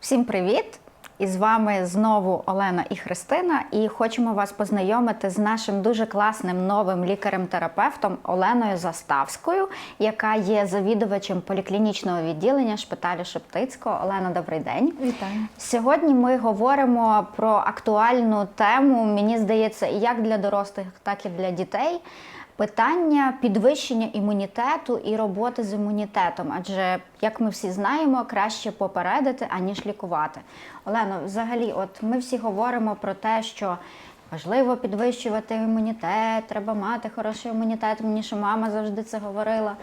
Всім привіт! І з вами знову Олена і Христина. І хочемо вас познайомити з нашим дуже класним новим лікарем-терапевтом Оленою Заставською, яка є завідувачем поліклінічного відділення шпиталю Шептицького. Олена, добрий день. Вітаю. Сьогодні ми говоримо про актуальну тему, мені здається, і як для дорослих, так і для дітей. Питання підвищення імунітету і роботи з імунітетом, адже, як ми всі знаємо, краще попередити, аніж лікувати. Олено, взагалі, от ми всі говоримо про те, що важливо підвищувати імунітет, треба мати хороший імунітет. Мені ще мама завжди це говорила.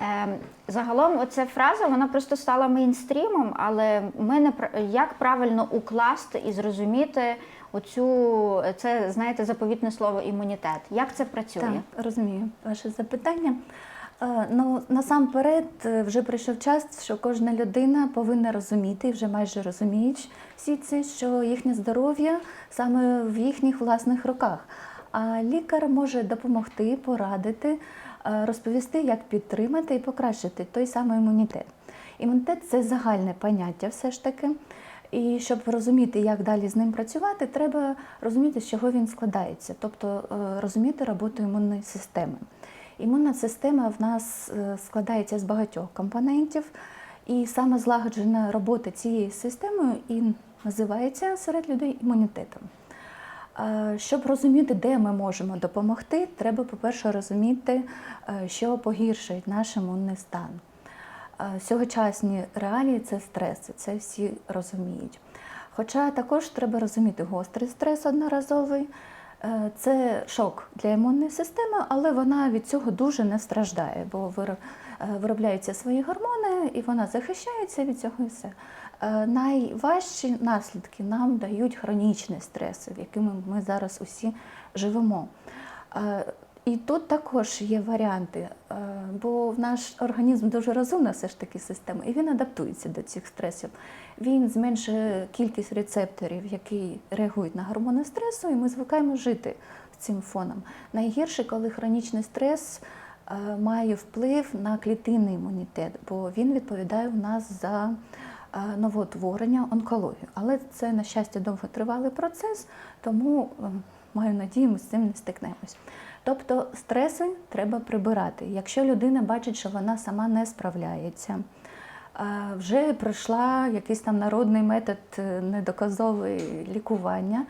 Е, загалом, оця фраза вона просто стала мейнстрімом, але ми не як правильно укласти і зрозуміти оцю це знаєте заповітне слово імунітет. Як це працює? Так, розумію ваше запитання. Е, Ну, насамперед, е, вже прийшов час, що кожна людина повинна розуміти, і вже майже розуміють всі це, що їхнє здоров'я саме в їхніх власних руках. А лікар може допомогти, порадити, е, розповісти, як підтримати і покращити той самий імунітет. Імунітет це загальне поняття, все ж таки. І щоб розуміти, як далі з ним працювати, треба розуміти, з чого він складається, тобто е, розуміти роботу імунної системи. Імунна система в нас е, складається з багатьох компонентів, і саме злагоджена робота цією системою і називається серед людей імунітетом. Е, Щоб розуміти, де ми можемо допомогти, треба, по-перше, розуміти, що погіршує наш імунний стан. Сьогочасні реалії це стреси, це всі розуміють. Хоча також треба розуміти гострий стрес одноразовий. Е, Це шок для імунної системи, але вона від цього дуже не страждає, бо е, виробляються свої гормони і вона захищається від цього і все. Е, Найважчі наслідки нам дають хронічні стреси, в якими ми зараз усі живемо. І тут також є варіанти, е, бо в наш організм дуже розумна все ж таки система, і він адаптується до цих стресів. Він зменшує кількість рецепторів, які реагують на гормони стресу, і ми звикаємо жити цим фоном. Найгірше, коли хронічний стрес е, має вплив на клітинний імунітет, бо він відповідає у нас за е, новоутворення, онкологію. Але це, на щастя, довготривалий процес, тому маю надію, ми з цим не стикнемось. Тобто стреси треба прибирати. Якщо людина бачить, що вона сама не справляється, е, вже пройшла якийсь там народний метод е, недоказовий лікування.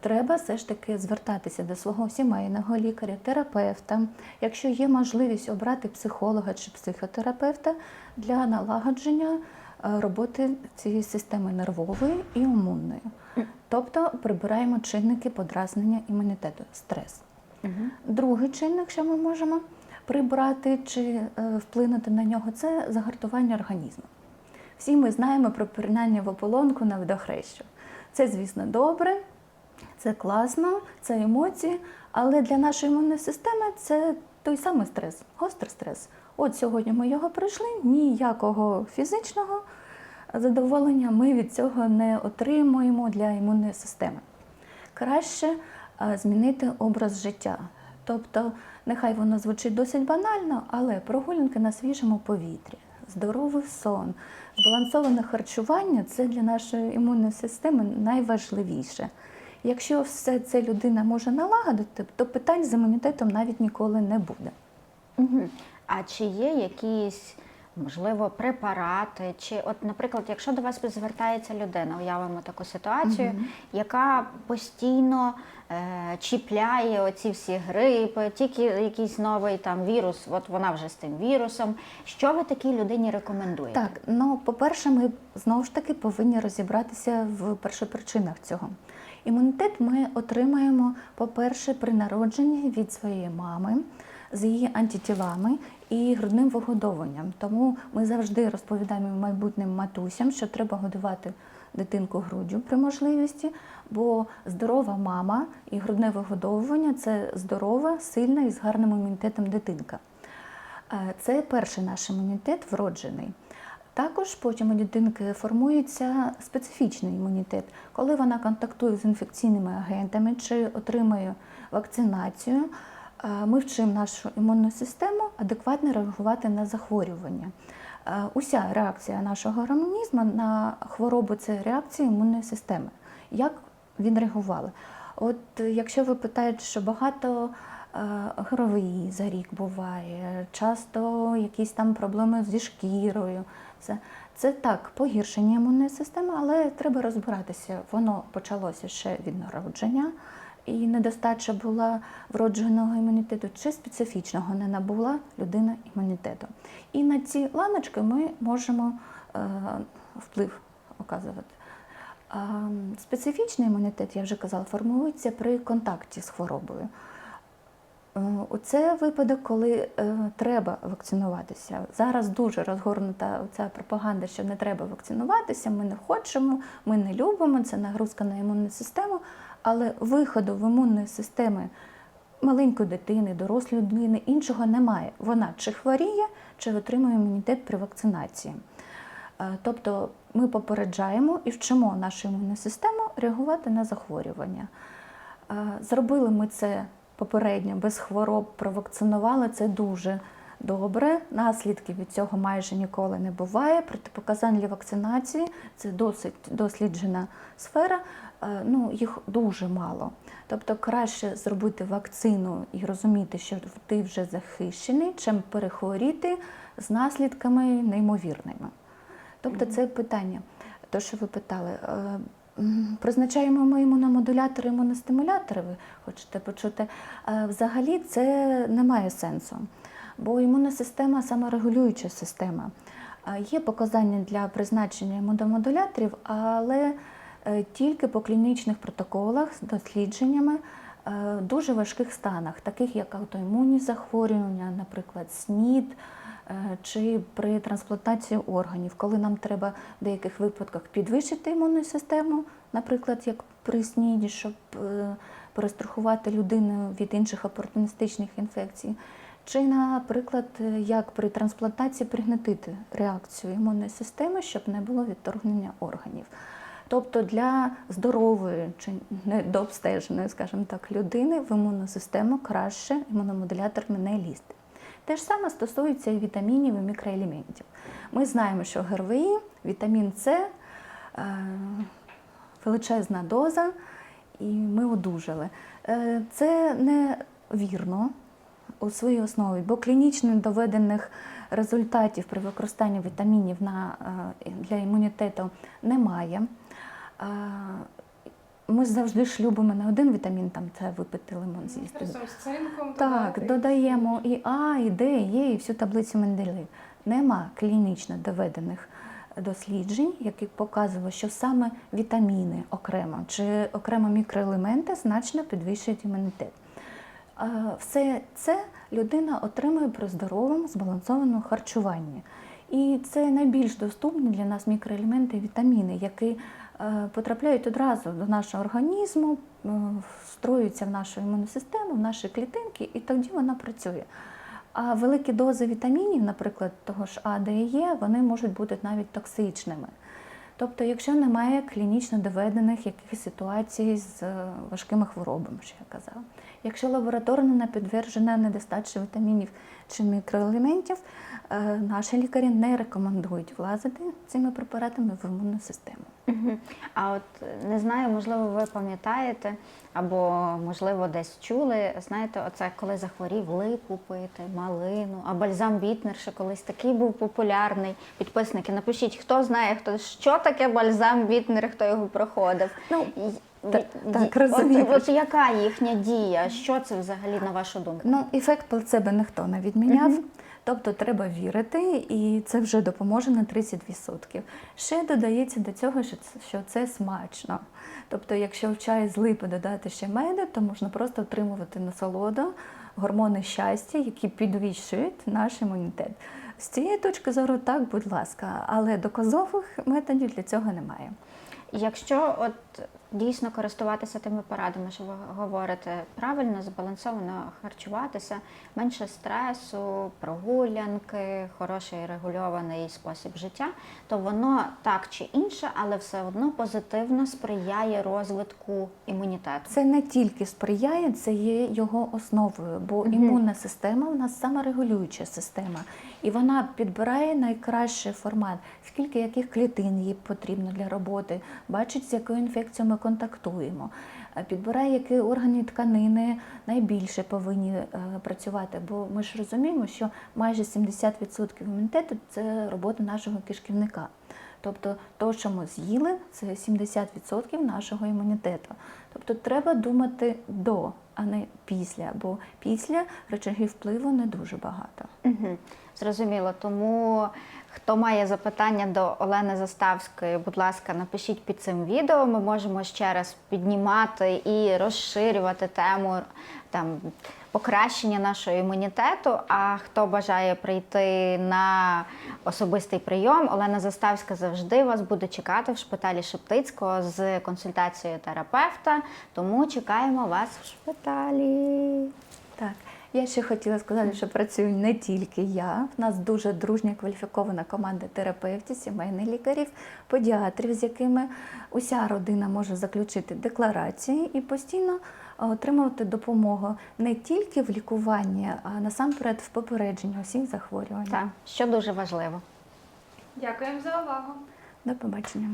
Треба все ж таки звертатися до свого сімейного лікаря, терапевта. Якщо є можливість обрати психолога чи психотерапевта для налагодження е, роботи цієї системи нервової і імунної. Тобто прибираємо чинники подразнення імунітету, стрес. Другий чинник, що ми можемо прибрати чи е, вплинути на нього, це загартування організму. Всі ми знаємо про пірнання в ополонку на водохрещу. Це, звісно, добре, це класно, це емоції, але для нашої імунної системи це той самий стрес, гострий стрес. От сьогодні ми його пройшли, ніякого фізичного задоволення ми від цього не отримуємо для імунної системи. Краще змінити образ життя. Тобто, нехай воно звучить досить банально, але прогулянки на свіжому повітрі, здоровий сон, збалансоване харчування це для нашої імунної системи найважливіше. Якщо все це людина може налагодити, то питань з імунітетом навіть ніколи не буде. А чи є якісь, можливо, препарати? Чи, от, наприклад, якщо до вас звертається людина, уявимо таку ситуацію, яка постійно е, чіпляє оці всі грипи, тільки якийсь новий там вірус, от вона вже з тим вірусом. Що ви такій людині рекомендуєте? Так, ну по-перше, ми знову ж таки повинні розібратися в першопричинах цього. Імунітет ми отримаємо, по-перше, при народженні від своєї мами з її антитілами і грудним вигодовуванням. Тому ми завжди розповідаємо майбутнім матусям, що треба годувати дитинку груддю при можливості, бо здорова мама і грудне вигодовування це здорова, сильна і з гарним імунітетом дитинка. Е, Це перший наш імунітет вроджений. Також потім у дитинки формується специфічний імунітет, коли вона контактує з інфекційними агентами чи отримує вакцинацію. Е, Ми вчимо нашу імунну систему адекватно реагувати на захворювання. Е, Уся реакція нашого організму на хворобу це реакція імунної системи. Як він реагували? От якщо ви питаєте, що багато е, за рік буває, часто якісь там проблеми зі шкірою. Це, це так, погіршення імунної системи, але треба розбиратися. Воно почалося ще від народження, і недостача була вродженого імунітету чи специфічного не набула людина імунітету. І на ці ланочки ми можемо е, вплив оказувати. М, Специфічний імунітет, я вже казала, формується при контакті з хворобою. Е, Оце випадок, коли е, треба вакцинуватися. Зараз дуже розгорнута ця пропаганда, що не треба вакцинуватися, ми не хочемо, ми не любимо, це нагрузка на імунну систему. Але виходу в імунної системи маленької дитини, дорослої людини іншого немає. Вона чи хворіє, чи отримує імунітет при вакцинації. Е, Тобто ми попереджаємо і вчимо нашу імунну систему реагувати на захворювання. Е, Зробили ми це попередньо без хвороб, провакцинували це дуже добре. Наслідків від цього майже ніколи не буває. Протипоказань для вакцинації це досить досліджена сфера. Е, Ну, їх дуже мало. Тобто краще зробити вакцину і розуміти, що ти вже захищений, чим перехворіти з наслідками неймовірними. Тобто це питання, то, що ви питали. е, Призначаємо ми імуномодулятори, імуностимулятори, ви хочете почути. Е, Взагалі це не має сенсу, бо імунна система саморегулююча система. Є показання для призначення імуномодуляторів, але тільки по клінічних протоколах з дослідженнями е, дуже важких станах, таких як аутоімунні захворювання, наприклад, СНІД, е, чи при трансплантації органів, коли нам треба в деяких випадках підвищити імунну систему, наприклад, як при СНІДі, щоб е, перестрахувати людину від інших опортуністичних інфекцій. Чи, наприклад, е, як при трансплантації пригнетити реакцію імунної системи, щоб не було відторгнення органів. Тобто для здорової чи недообстеженої, скажімо так, людини в імунну систему краще імуномодуляторами не лізти. Те ж саме стосується і вітамінів і мікроелементів. Ми знаємо, що ГРВІ, вітамін С, е, величезна доза, і ми одужали. Е, Це не вірно у своїй основі, бо клінічно доведених результатів при використанні вітамінів на, е, для імунітету немає. Ми завжди ж любимо не один вітамін, там це випити лимон з'їсти. Разом з цинком Так, додати. додаємо і А, і Д, і Е, і всю таблицю Менделєєв. Нема клінічно доведених досліджень, які показували, що саме вітаміни окремо чи окремо мікроелементи значно підвищують імунітет. Все це людина отримує при здоровому збалансованому харчуванні. І це найбільш доступні для нас мікроелементи і вітаміни, які потрапляють одразу до нашого організму, е, встроюються в нашу імунну систему, в наші клітинки, і тоді вона працює. А великі дози вітамінів, наприклад, того ж А, Д і Е, вони можуть бути навіть токсичними. Тобто, якщо немає клінічно доведених якихось ситуацій з е, важкими хворобами, що я казала. Якщо лабораторно не підтверджена недостача вітамінів чи мікроелементів, е, наші лікарі не рекомендують влазити цими препаратами в імунну систему. А от е, не знаю, можливо, ви пам'ятаєте, або можливо десь чули. Знаєте, оце коли захворів липу пити, малину, а бальзам Вітнер ще колись такий був популярний. Підписники, напишіть, хто знає, хто що таке бальзам Вітнер, хто його проходив. Ну, так- так, от, розумію. от яка їхня дія? Що це взагалі на вашу думку? Ну, ефект плацебо ніхто не відміняв. Тобто треба вірити, і це вже допоможе на 30%. Ще додається до цього, що це, смачно. Тобто, якщо в чай з липи додати ще меду, то можна просто отримувати насолоду, гормони щастя, які підвищують наш імунітет. З цієї точки зору, так, будь ласка, але доказових методів для цього немає. Якщо от дійсно користуватися тими порадами, що ви говорите правильно, збалансовано харчуватися, менше стресу, прогулянки, хороший регульований спосіб життя, то воно так чи інше, але все одно позитивно сприяє розвитку імунітету. Це не тільки сприяє, це є його основою, бо імунна система у нас саморегулююча система, і вона підбирає найкращий формат, скільки яких клітин їй потрібно для роботи, бачить, з якою інфекцією ми контактуємо, е, підбирає, які органи тканини найбільше повинні е, працювати. Бо ми ж розуміємо, що майже 70% імунітету це робота нашого кишківника. Тобто, то, що ми з'їли, це 70% нашого імунітету. Тобто треба думати до, а не після, бо після речагів впливу не дуже багато. Угу. Зрозуміло. Тому хто має запитання до Олени Заставської, будь ласка, напишіть під цим відео. Ми можемо ще раз піднімати і розширювати тему там покращення нашого імунітету. А хто бажає прийти на особистий прийом, Олена Заставська завжди вас буде чекати в шпиталі Шептицького з консультацією терапевта. Тому чекаємо вас в шпиталі. Так, я ще хотіла сказати, що працюю не тільки я. В нас дуже дружня кваліфікована команда терапевтів, сімейних лікарів, педіатрів, з якими уся родина може заключити декларації і постійно отримувати допомогу не тільки в лікуванні, а насамперед в попередженні усіх захворювань. Так, що дуже важливо. Дякуємо за увагу. До побачення.